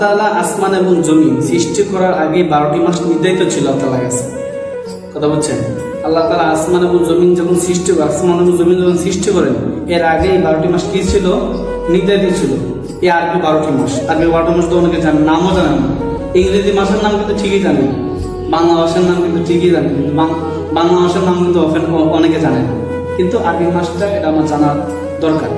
তাআলা আসমান এবং জমিন সৃষ্টি করার আগে বারোটি মাস নির্ধারিত ছিল আল্লাহ কাছে। কথা বলছেন? আল্লাহ তালা আসমান এবং জমিন যখন সৃষ্টি আসমান এবং জমিন যখন সৃষ্টি করেন, এর আগে এই বারোটি মাস কি ছিল? নির্ধারিত ছিল। এই আরবি বারোটি মাস। আরবি বারোটি মাস তো অনেকে জানেন নামও জানেন ইংরেজি মাসের নাম কিন্তু ঠিকই জানেন বাংলা মাসের নাম কিন্তু ঠিকই জানেন কিন্তু বাংলা মাসের নাম কিন্তু অনেকে জানেন। কিন্তু আরবি মাসটা এটা আমার জানার দরকার।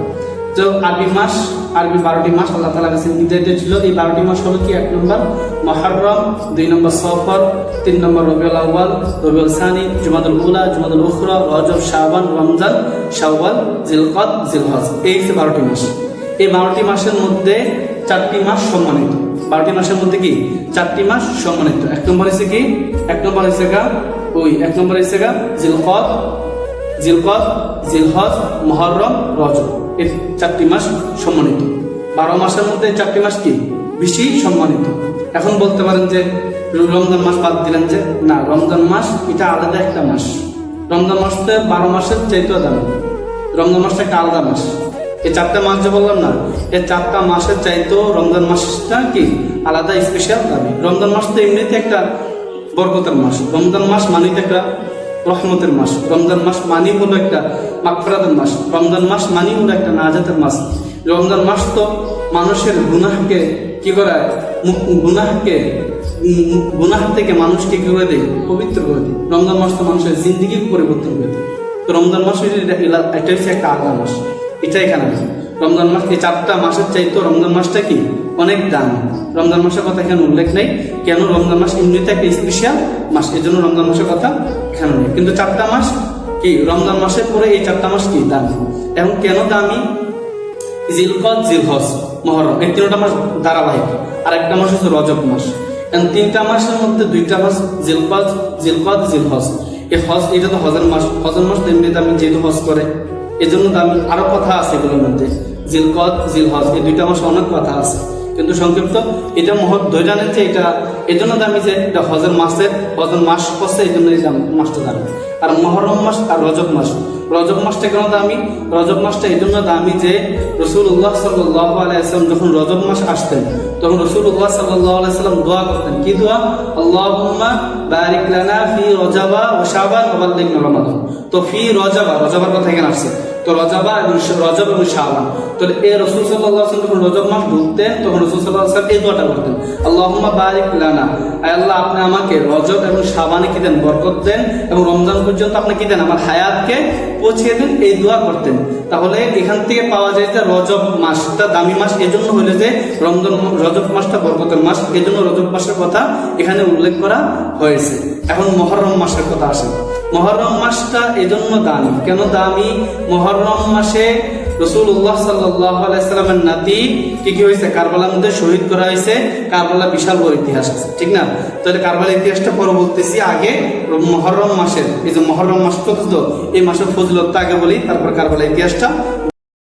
তো আরবি মাস, আরবি বারোটি মাস আল্লাহ তালা কাছে নির্ধারিত ছিল এই বারোটি মাস হলো কি? এক নম্বর মহরম, দুই নম্বর সফর, তিন নম্বর রবিউল আউ্বাল রবিউল সানি জুমাদুল উলা জুমাদুল উখরা, রজব শাহবান রমজান, শাওয়াল, জিলকদ, জিলহজ। এই হচ্ছে বারোটি মাস। এই বারোটি মাসের মধ্যে চারটি মাস সম্মানিত। বারোটি মাসের মধ্যে কি? চারটি মাস সম্মানিত। এক নম্বর হচ্ছে কি? এক নম্বর হচ্ছে গা, ওই এক নম্বর হচ্ছে গা, জিলকদ জিলকদ, জিলহজ, মহরম, রজব। এর চারটি মাস সম্মানিত। বারো মাসের মধ্যে চারটি মাস কি? বেশি সম্মানিত। এখন বলতে পারেন যে, রমজান মাস বাদ দিলেন যে, না, রমজান মাস এটা আলাদা একটা মাস। রমজান মাস তো বারো মাসের চাইতেও দামি। রমজান মাসটা একটা আলাদা মাস। এই চারটা মাস যে বললাম না, এই চারটা মাসের চাইতেও রমজান মাসটা কি? আলাদা স্পেশাল দাবি রমজান মাস তো এমনিতে একটা বরকতের মাস। রমজান মাস মানে একটা রহমতের মাস। রমজান মাস মানি হলো একটা মাকফরাতের মাস। রমজান মাস মানি হলো একটা নাজাতের মাস। রমজান মাস তো মানুষের গুনাহকে কি করায় গুনাহকে গুনাহ থেকে মানুষকে কি করে দেয়? পবিত্র করে দেয়। রমজান মাস তো মানুষের জিন্দিগি পরিবর্তন করে দেয়। তো রমজান মাস এটা হচ্ছে একটা আলাদা মাস। এটা এখানে। রমজান মাস এই চারটা মাসের চাইতো রমজান মাসটা কি? অনেক দাম। রমজান মাসের কথা এখানে উল্লেখ নেই। কেন রমজান মাস এমনিতে একটা স্পেশাল মাস? এই জন্য রমজান মাসের কথা এখানে নেই। কিন্তু চারটা মাস কি? রমজান মাসের পরে এই চারটা মাস কি? দামি। এখন কেন দামি? জিলকদ জিলহজ, মহরম, এই তিনটা মাস ধারাবাহিক। আর একটা মাস হচ্ছে রজব মাস। এখন তিনটা মাসের মধ্যে দুইটা মাস জিলকদ জিলকদ জিলহজ। এই হজ, এটা তো হজের মাস। হজের মাস তো এমনিতে আমি যেহেতু হজ করে এই জন্য তো আমি আরও কথা আছে এগুলোর মধ্যে। জিলকদ জিলহজ, এই দুইটা মাস অনেক কথা আছে। কিন্তু সংক্ষিপ্ত, এটা মহৎ ধরে জানেন যে এটা এই জন্য দামি যে এটা হজের মাসের হজের মাস পড়ছে এই জন্য এই মাসটা দামি। আর মহরম মাস আর রজব মাস। রজব মাসটা কেন দামি? রজব মাসটা এই জন্য দামি যে রসুল উল্লাহ সাল্লাহ আলাইসাল্লাম যখন রজব মাস আসতেন, তখন রসুল উল্লাহ সাল্লাহ আলাইসাল্লাম দোয়া করতেন। কি দোয়া? আল্লাহুম্মা বারিক লানা ফি রজাবা ও শাবান ওয়া রমাদান। তো ফি রজাবা, রজাবার কথা এখানে আসছে। তো রজাবা এবং রজব এবং শাহবান তো এই রসুল সাল্লাহ সাল্লাম যখন রজব মাস ঢুকতেন তখন রসুল সাল্লাহ সাল্লাম এই দোয়াটা করতেন, আল্লাহুম্মা বারিক লানা। আল্লাহ, আপনি আমাকে রজব এবং শাহবানে কি দেন? বরকত দেন এবং রমজান পর্যন্ত আপনি কি দেন? আমার হায়াতকে পৌঁছিয়ে দেন। এই দোয়া করতেন। তাহলে এখান থেকে পাওয়া যায় যে রজব মাসটা, দামি মাস, এজন্য হলে যে রমজান, রজব মাসটা বরকতের মাস, এজন্য রজব মাসের কথা এখানে উল্লেখ করা হয়েছে। এখন মহরম মাসের কথা আসে। মহরম মাসটা এজন্য দামি। কেন দামি? মহরম মাসে রসুল্লাহ সাল্লামের নাতি, কি কি হয়েছে? কারবালার মধ্যে শহীদ করা হয়েছে। কারবালা বিশাল বড় ইতিহাস আছে, ঠিক না? তাহলে কারবালা ইতিহাসটা পরে বলতেছি আগে মহরম মাসের, এই যে মহরম মাস চতুর্থ, এই মাসের ফজলতটা আগে বলি, তারপর কারবালা ইতিহাসটা